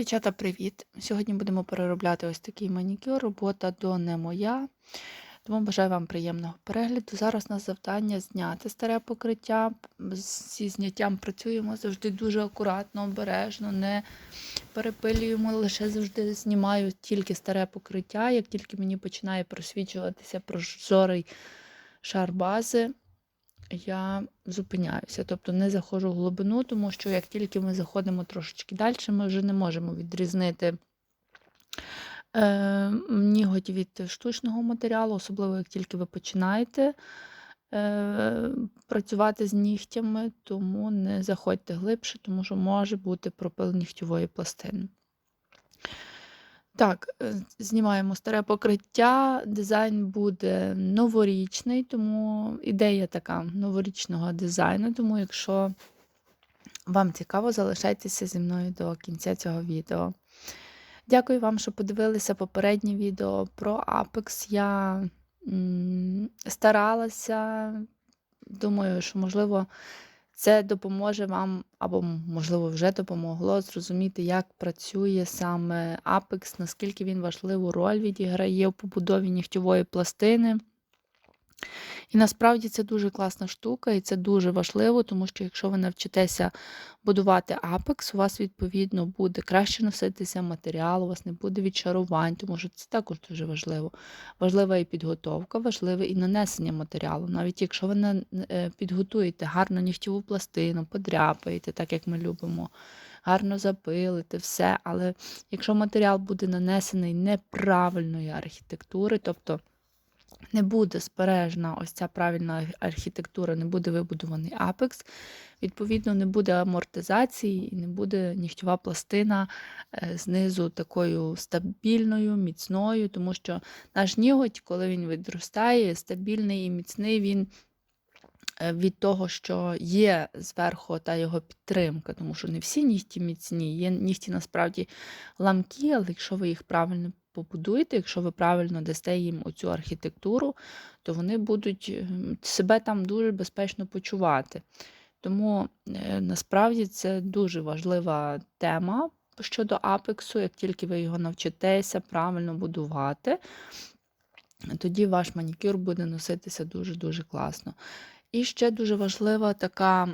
Дівчата, привіт! Сьогодні будемо переробляти ось такий манікюр. Робота до не моя. Тому бажаю вам приємного перегляду. Зараз у нас завдання зняти старе покриття. Зі зняттям працюємо завжди дуже акуратно, обережно, не перепилюємо, лише завжди знімаю тільки старе покриття. Як тільки мені починає просвічуватися прозорий шар бази, я зупиняюся, тобто не заходжу в глибину, тому що як тільки ми заходимо трошечки далі, ми вже не можемо відрізнити е, ніготь від штучного матеріалу, особливо як тільки ви починаєте е, працювати з нігтями, тому не заходьте глибше, тому що може бути пропил нігтєвої пластини. Так, е, знімаємо старе покриття. Дизайн буде новорічний, тому ідея така новорічного дизайну. Тому, якщо вам цікаво, залишайтеся зі мною до кінця цього відео. Дякую вам, що подивилися попереднє відео про Apex. Я старалася, думаю, що, можливо, це допоможе вам, або, можливо, вже допомогло зрозуміти, як працює саме Apex, наскільки він важливу роль відіграє в побудові нігтьової пластини. І насправді це дуже класна штука, і це дуже важливо, тому що якщо ви навчитеся будувати Apex, у вас, відповідно, буде краще носитися матеріал, у вас не буде відчарувань, тому що це також дуже важливо. Важлива і підготовка, важливе і нанесення матеріалу. Навіть якщо ви е, підготуєте гарно нігтєву пластину, подряпаєте, так як ми любимо, гарно запилите, все. Але якщо матеріал буде нанесений неправильної архітектури, тобто не буде збережена ось ця правильна архітектура, не буде вибудований апекс, відповідно, не буде амортизації і не буде нігтєва пластина е, знизу такою стабільною, міцною, тому що наш ніготь, коли він відростає, стабільний і міцний, він. е, Від того, що є зверху та його підтримка, тому що не всі нігті міцні, є нігті насправді ламкі, але якщо ви їх правильно побудуєте, якщо ви правильно дасте їм оцю архітектуру, то вони будуть ем, себе там дуже безпечно почувати. Тому е, насправді це дуже важлива тема щодо апексу, як тільки ви його навчитеся правильно будувати, тоді ваш манікюр буде носитися дуже-дуже класно. І ще дуже важлива така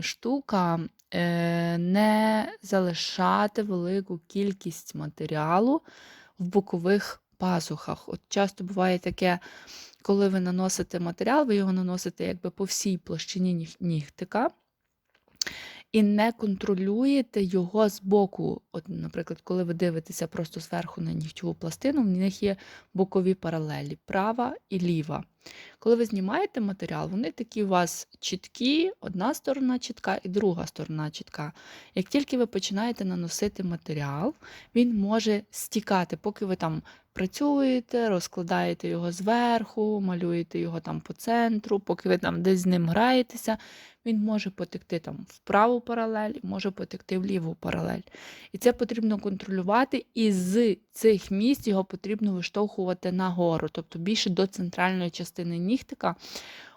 штука е, не залишати велику кількість матеріалу в бокових пазухах. От часто буває таке, коли ви наносите матеріал, ви його наносите якби по всій площині ніг- нігтика. І не контролюєте його з боку. От, наприклад, коли ви дивитеся просто зверху на нігтєву пластину, в них є бокові паралелі, права і ліва. Коли ви знімаєте матеріал, вони такі у вас чіткі, одна сторона чітка і друга сторона чітка. Як тільки ви починаєте наносити матеріал, він може стікати, поки ви там працюєте, розкладаєте його зверху, малюєте його там по центру, поки ви там десь з ним граєтеся, він може потекти там в праву паралель, може потекти в ліву паралель. І це потрібно контролювати, і з цих місць його потрібно виштовхувати нагору, тобто більше до центральної частини нігтика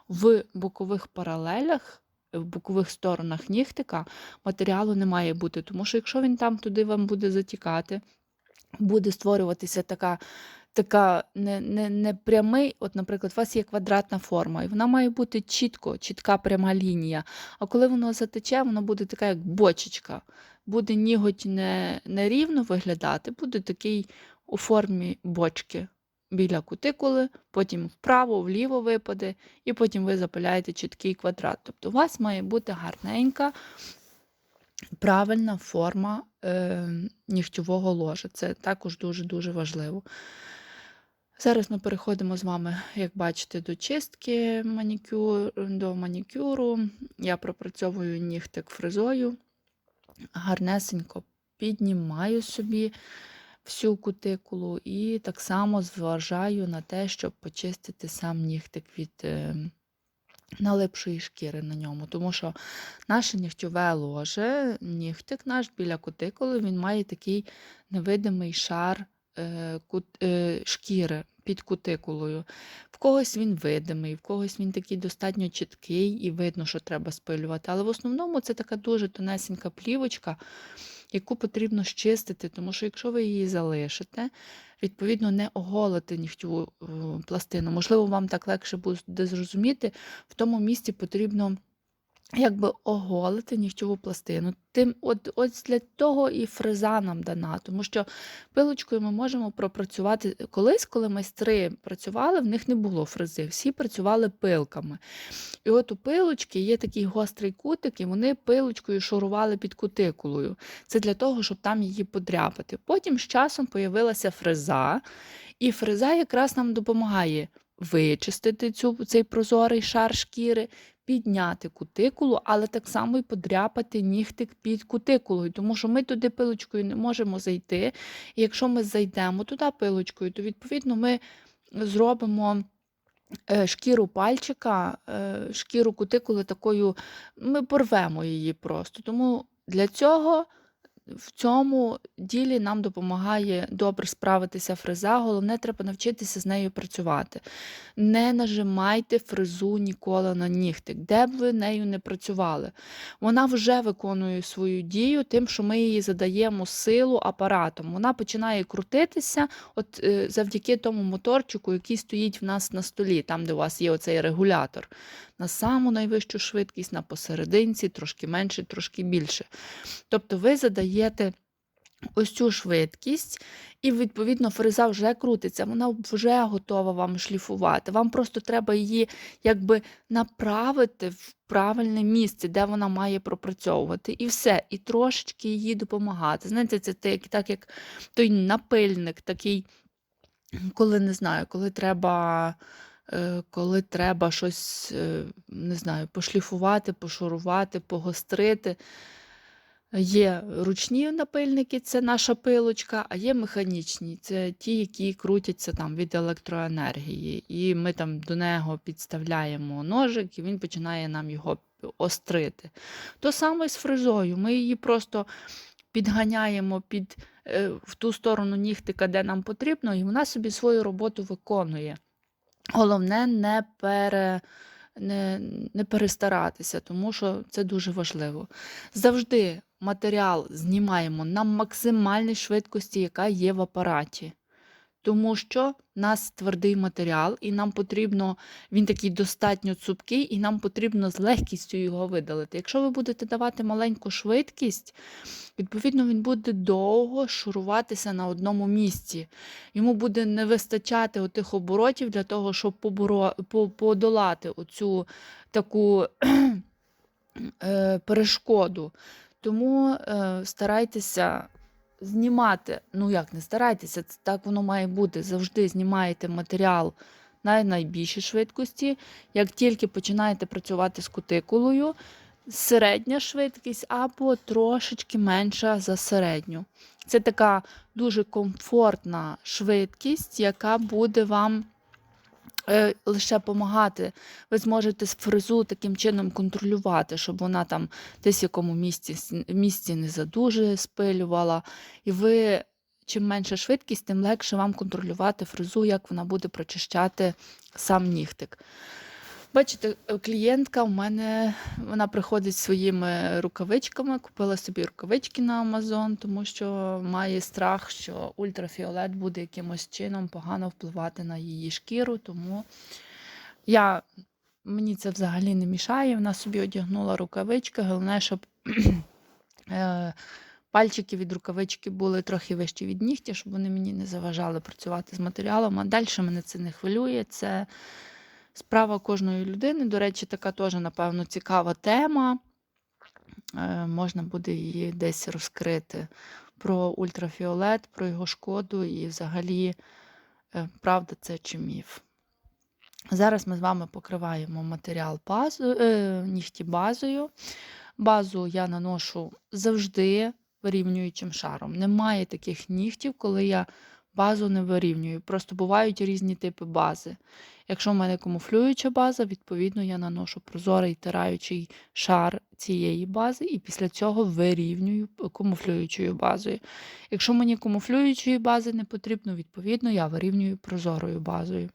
в бокових паралелях. В бокових сторонах нігтика матеріалу не має бути, тому що якщо він там туди вам буде затікати, буде створюватися така, така не, не, не прямий, от, наприклад, у вас є квадратна форма, і вона має бути чітко, чітка пряма лінія. А коли воно затече, воно буде така, як бочечка. Буде ніготь не, не рівно виглядати, буде такий у формі бочки біля кутикули, потім вправо, вліво випаде, і потім ви запиляєте чіткий квадрат. Тобто у вас має бути гарненька, правильна форма е, нігтєвого ложа. Це також дуже-дуже важливо. Зараз ми переходимо з вами, як бачите, до чистки манікюр, до манікюру. Я пропрацьовую нігтик фрезою, гарнесенько піднімаю собі всю кутикулу і так само зважаю на те, щоб почистити сам нігтик від е, налипшої шкіри на ньому. Тому що наше нігтьове ложе, нігтик наш біля кутикули, він має такий невидимий шар е, кут, е, шкіри під кутикулою. В когось він видимий, в когось він такий достатньо чіткий і видно, що треба спилювати. Але в основному це така дуже тонесенька плівочка. Яку потрібно щистити, тому що якщо ви її залишите, відповідно не оголите нігтєву е, пластину. Можливо, вам так легше буде зрозуміти, в тому місці потрібно якби оголити нігтєву пластину. Тим, от, ось для того і фреза нам дана, тому що пилочкою ми можемо пропрацювати колись, коли майстри працювали, в них не було фрези, всі працювали пилками. І от у пилочки є такий гострий кутик, і вони пилочкою шурували під кутикулою. Це для того, щоб там її подряпати. Потім з часом появилася фреза, і фреза якраз нам допомагає вичистити цю, цей прозорий шар шкіри, підняти кутикулу, але так само і подряпати нігтик під кутикулою, тому що ми туди пилочкою не можемо зайти. І якщо ми зайдемо туди пилочкою, то відповідно ми зробимо. е, Шкіру пальчика, е, шкіру кутикули такою, ми порвемо її просто. Тому для цього в цьому ділі нам допомагає добре справитися фреза. Головне, треба навчитися з нею працювати. Не нажимайте фрезу ніколи на нігтик, де б ви нею не працювали. Вона вже виконує свою дію, тим, що ми її задаємо силу апаратом. Вона починає крутитися от е, завдяки тому моторчику, який стоїть в нас на столі, там, де у вас є оцей регулятор. На саму найвищу швидкість, на посерединці, трошки менше, трошки більше. Тобто ви задаєте ось цю швидкість, і, відповідно, фреза вже крутиться, вона вже готова вам шліфувати. Вам просто треба її якби направити в правильне місце, де вона має пропрацьовувати. І все, і трошечки їй допомагати. Знаєте, це так, так як той напильник, такий, коли не знаю, коли треба. е, Коли треба щось, е, не знаю, пошліфувати, пошурувати, погострити. Є ручні напильники, це наша пилочка, а є механічні, це ті, які крутяться там від електроенергії. І ми там до нього підставляємо ножик, і він починає нам його острити. То саме з фрезою. Ми її просто підганяємо під, е, в ту сторону нігтика, де нам потрібно, і вона собі свою роботу виконує. Головне не пере. Не, не перестаратися, тому що це дуже важливо. Завжди матеріал знімаємо на максимальній швидкості, яка є в апараті. Тому що в нас твердий матеріал, і нам потрібно, він такий достатньо цупкий, і нам потрібно з легкістю його видалити. Якщо ви будете давати маленьку швидкість, відповідно, він буде довго шуруватися на одному місці. Йому буде не вистачати отих оборотів для того, щоб поборо... подолати оцю таку е, перешкоду. Тому е, старайтеся знімати, ну як не старайтеся, це так воно має бути. Завжди знімаєте матеріал на найбільшій швидкості. Як тільки починаєте працювати з кутикулою, середня швидкість або трошечки менша за середню. Це така дуже комфортна швидкість, яка буде вам лише допомагати. Ви зможете з фрезу таким чином контролювати, щоб вона там десь в якому місці, місці не задуже спилювала. І ви чим менша швидкість, тим легше вам контролювати фрезу, як вона буде прочищати сам нігтик. Бачите, е, клієнтка у мене вона приходить своїми рукавичками, купила собі рукавички на Амазон, тому що має страх, що ультрафіолет буде якимось чином погано впливати на її шкіру. Тому я, мені це взагалі не мішає. Вона собі одягнула рукавички. Головне, щоб е, пальчики від рукавички були трохи вищі від нігтя, щоб вони мені не заважали працювати з матеріалом. А далі мене це не хвилює. Це справа кожної людини. До речі, така теж, напевно, цікава тема. Е, Можна буде її десь розкрити про ультрафіолет, про його шкоду і взагалі, е, правда це чи міф. Зараз ми з вами покриваємо матеріал базу, е, нігті базою. Базу я наношу завжди вирівнюючим шаром. Немає таких нігтів, коли я базу не вирівнюю. Просто бувають різні типи бази. Якщо в мене камуфлююча база, відповідно я наношу прозорий тираючий шар цієї бази і після цього вирівнюю камуфлюючою базою. Якщо мені камуфлюючої бази не потрібно, відповідно я вирівнюю прозорою базою.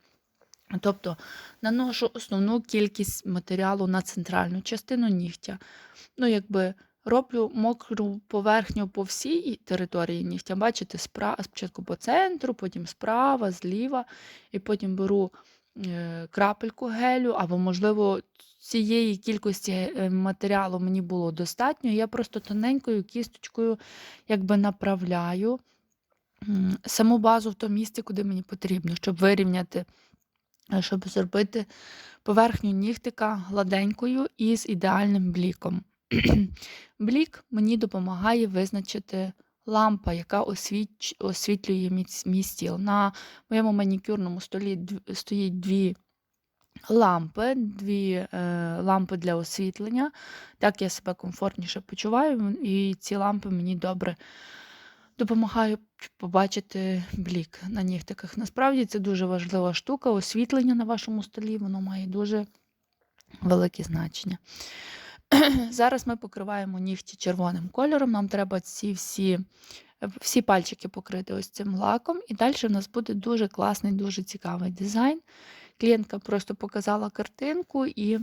Тобто наношу основну кількість матеріалу на центральну частину нігтя. Ну, якби роблю мокру поверхню по всій території нігтя. Бачите, спра... спочатку по центру, потім справа, зліва, і потім беру е, крапельку гелю, або, можливо, цієї кількості е, матеріалу мені було достатньо. Я просто тоненькою кісточкою якби направляю саму базу в то місце, куди мені потрібно, щоб вирівняти, е, щоб зробити поверхню нігтика гладенькою і з ідеальним бліком. Блік мені допомагає визначити лампа, яка освітлює мій стіл. На моєму манікюрному столі стоїть дві лампи, дві е, лампи для освітлення. Так я себе комфортніше почуваю, і ці лампи мені добре допомагають побачити блік на нігтиках. Насправді це дуже важлива штука. Освітлення на вашому столі воно має дуже велике значення. Зараз ми покриваємо нігті червоним кольором. Нам треба ці всі, всі пальчики покрити ось цим лаком. І далі в нас буде дуже класний, дуже цікавий дизайн. Клієнтка просто показала картинку, і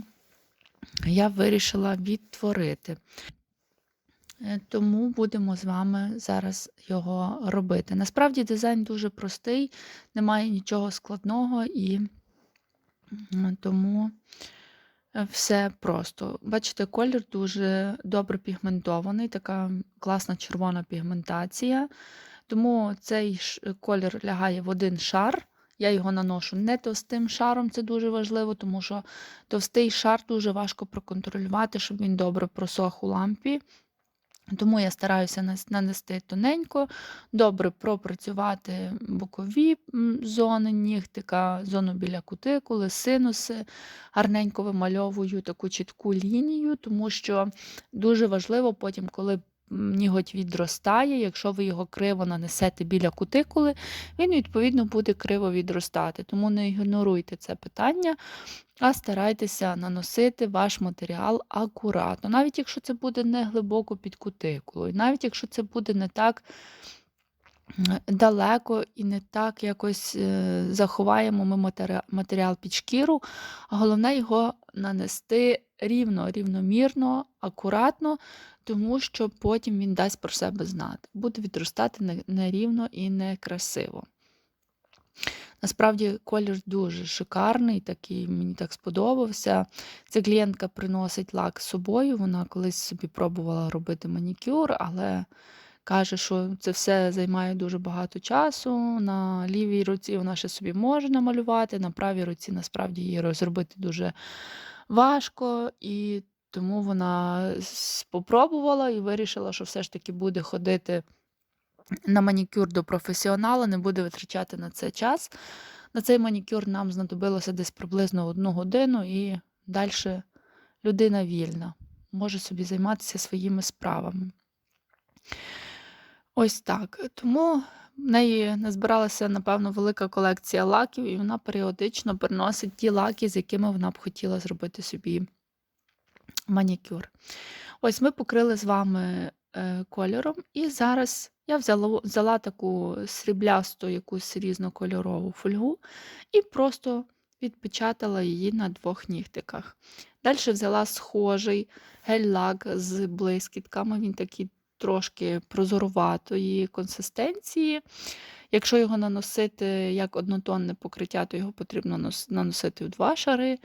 я вирішила відтворити. Е, Тому будемо з вами зараз його робити. Насправді дизайн дуже простий, немає нічого складного і тому все просто. Бачите, колір дуже добре пігментований, така класна червона пігментація. Тому цей колір лягає в один шар. Я його наношу не товстим шаром, це дуже важливо, тому що товстий шар дуже важко проконтролювати, щоб він добре просох у лампі. Тому я стараюся нанести тоненько, добре пропрацювати бокові зони нігтика, зону біля кутикули, синуси. Гарненько вимальовую таку чітку лінію, тому що дуже важливо потім, коли ніготь відростає, якщо ви його криво нанесете біля кутикули, він відповідно буде криво відростати. Тому не ігноруйте це питання, а старайтеся наносити ваш матеріал акуратно. Навіть якщо це буде не глибоко під кутикулою, навіть якщо це буде не так далеко і не так якось е, заховаємо ми матеріал під шкіру, а головне його нанести рівно, рівномірно, акуратно, тому що потім він дасть про себе знати. Буде відростати нерівно і некрасиво. Насправді колір дуже шикарний, такий мені так сподобався. Ця клієнтка приносить лак з собою. Вона колись собі пробувала робити манікюр, але каже, що це все займає дуже багато часу. На лівій руці вона ще собі може намалювати, на правій руці насправді її розробити дуже важко. І тому вона спробувала і вирішила, що все ж таки буде ходити на манікюр до професіонала, не буде витрачати на це час. На цей манікюр нам знадобилося десь приблизно одну годину, і далі людина вільна, може собі займатися своїми справами. Ось так. Тому в неї назбиралася, напевно, велика колекція лаків, і вона періодично приносить ті лаки, з якими вона б хотіла зробити собі манікюр. Ось ми покрили з вами е, кольором, і зараз я взяла, взяла таку сріблясту якусь різнокольорову фольгу і просто відпечатала її на двох нігтиках. Далі взяла схожий гель-лак з блискітками, він такий трошки прозоруватої консистенції. Якщо його наносити як однотонне покриття, то його потрібно наносити в два шари.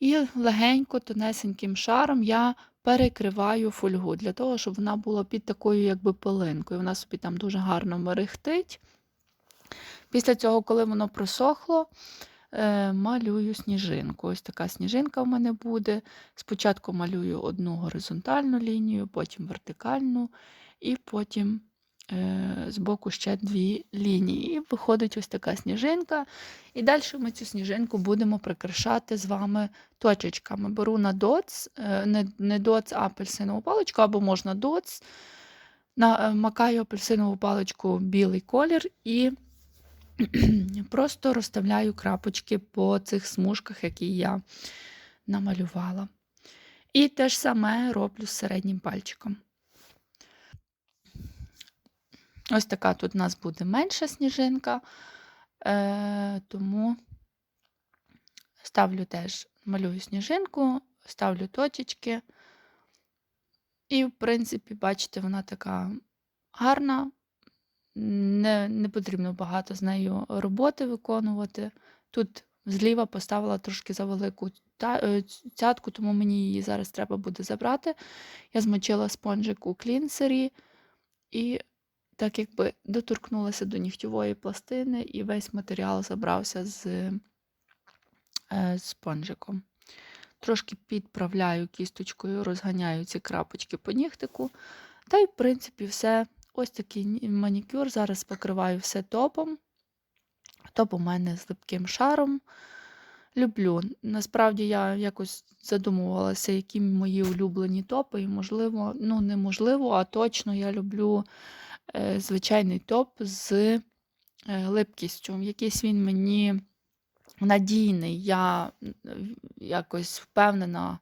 І легенько, тонесеньким шаром я перекриваю фольгу для того, щоб вона була під такою якби пилинкою. Вона собі там дуже гарно мерехтить. Після цього, коли воно просохло, малюю сніжинку. Ось така сніжинка в мене буде. Спочатку малюю одну горизонтальну лінію, потім вертикальну, і потім е, збоку ще дві лінії. І виходить ось така сніжинка. І далі ми цю сніжинку будемо прикрашати з вами точечками. Беру на доц, е, не, не доц, а апельсинову паличку, або можна доц. На, е, макаю апельсинову паличку білий колір і просто розставляю крапочки по цих смужках, які я намалювала. І те ж саме роблю з середнім пальчиком. Ось така тут у нас буде менша сніжинка, е, тому ставлю теж, малюю сніжинку, ставлю точечки І, в принципі, бачите, вона така гарна, не, не потрібно багато з нею роботи виконувати. Тут зліва поставила трошки завелику е, цятку, тому мені її зараз треба буде забрати. Я змочила спонжик у клінсері і так якби доторкнулася до нігтєвої пластини, і весь матеріал забрався з е, спонжиком. Трошки підправляю кісточкою, розганяю ці крапочки по нігтику. Та й, в принципі, все. Ось такий манікюр. Зараз покриваю все топом. Топ у мене з липким шаром. Люблю. Насправді я якось задумувалася, які мої улюблені топи, і можливо, ну неможливо, а точно я люблю е, звичайний топ з е, липкістю. Якийсь він мені надійний. Я якось впевнена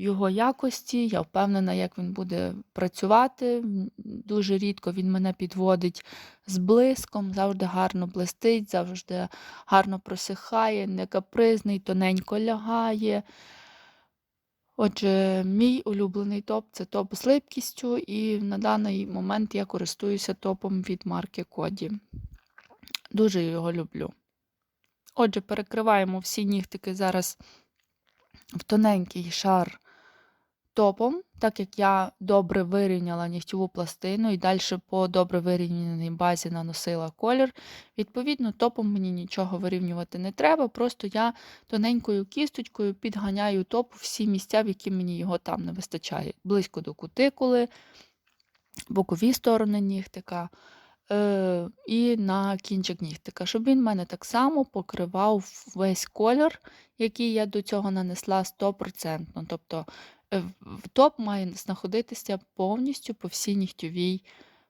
його якості, я впевнена, як він буде працювати. Дуже рідко він мене підводить з блиском, завжди гарно блистить, завжди гарно просихає, не капризний, тоненько лягає. Отже, мій улюблений топ це топ з липкістю, і на даний момент я користуюся топом від марки Коді. Дуже його люблю. Отже, перекриваємо всі нігтики зараз в тоненький шар топом, так як я добре вирівняла нігтєву пластину і далі по добре вирівняній базі наносила колір. Відповідно, топом мені нічого вирівнювати не треба, просто я тоненькою кісточкою підганяю топ всі місця, в які мені його там не вистачає. Близько до кутикули, бокові сторони нігтика е, і на кінчик нігтика, щоб він в мене так само покривав весь колір, який я до цього нанесла 100%. Тобто в- в топ має знаходитися повністю по всій нігтьовій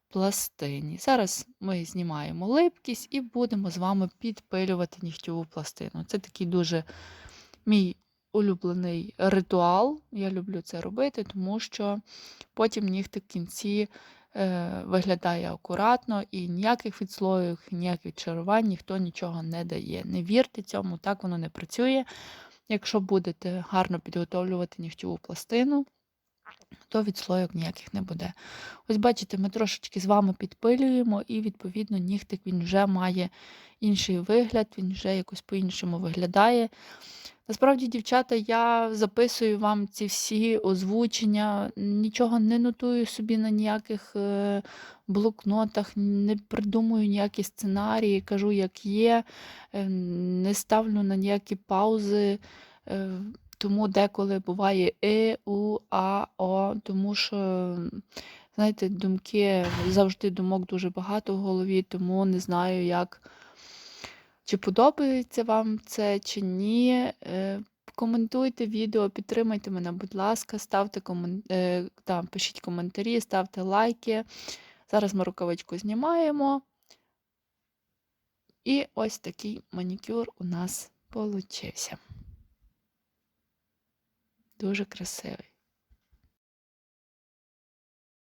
пластині. Зараз ми знімаємо липкість і будемо з вами підпилювати нігтьову пластину. Це такий дуже мій улюблений ритуал. Я люблю це робити, тому що потім нігтик в кінці е, виглядає акуратно і ніяких відслоїв, ніяких чарувань ніхто нічого не дає. Не вірте цьому, так воно не працює. Якщо будете гарно підготовлювати нігтєву пластину, то відслойок ніяких не буде. Ось бачите, ми трошечки з вами підпилюємо, і, відповідно, нігтик він вже має інший вигляд, він вже якось по-іншому виглядає. Насправді, дівчата, я записую вам ці всі озвучення, нічого не нотую собі на ніяких е, блокнотах, не придумую ніякі сценарії, кажу, як є, е, не ставлю на ніякі паузи. Тому деколи буває и, у, а, о, тому що, знаєте, думки, завжди думок дуже багато в голові, тому не знаю, як, чи подобається вам це, чи ні. Е, Коментуйте відео, підтримайте мене, будь ласка, ставте комен... е, там, пишіть коментарі, ставте лайки. Зараз ми рукавичку знімаємо. І ось такий манікюр у нас получився. Дуже красивий.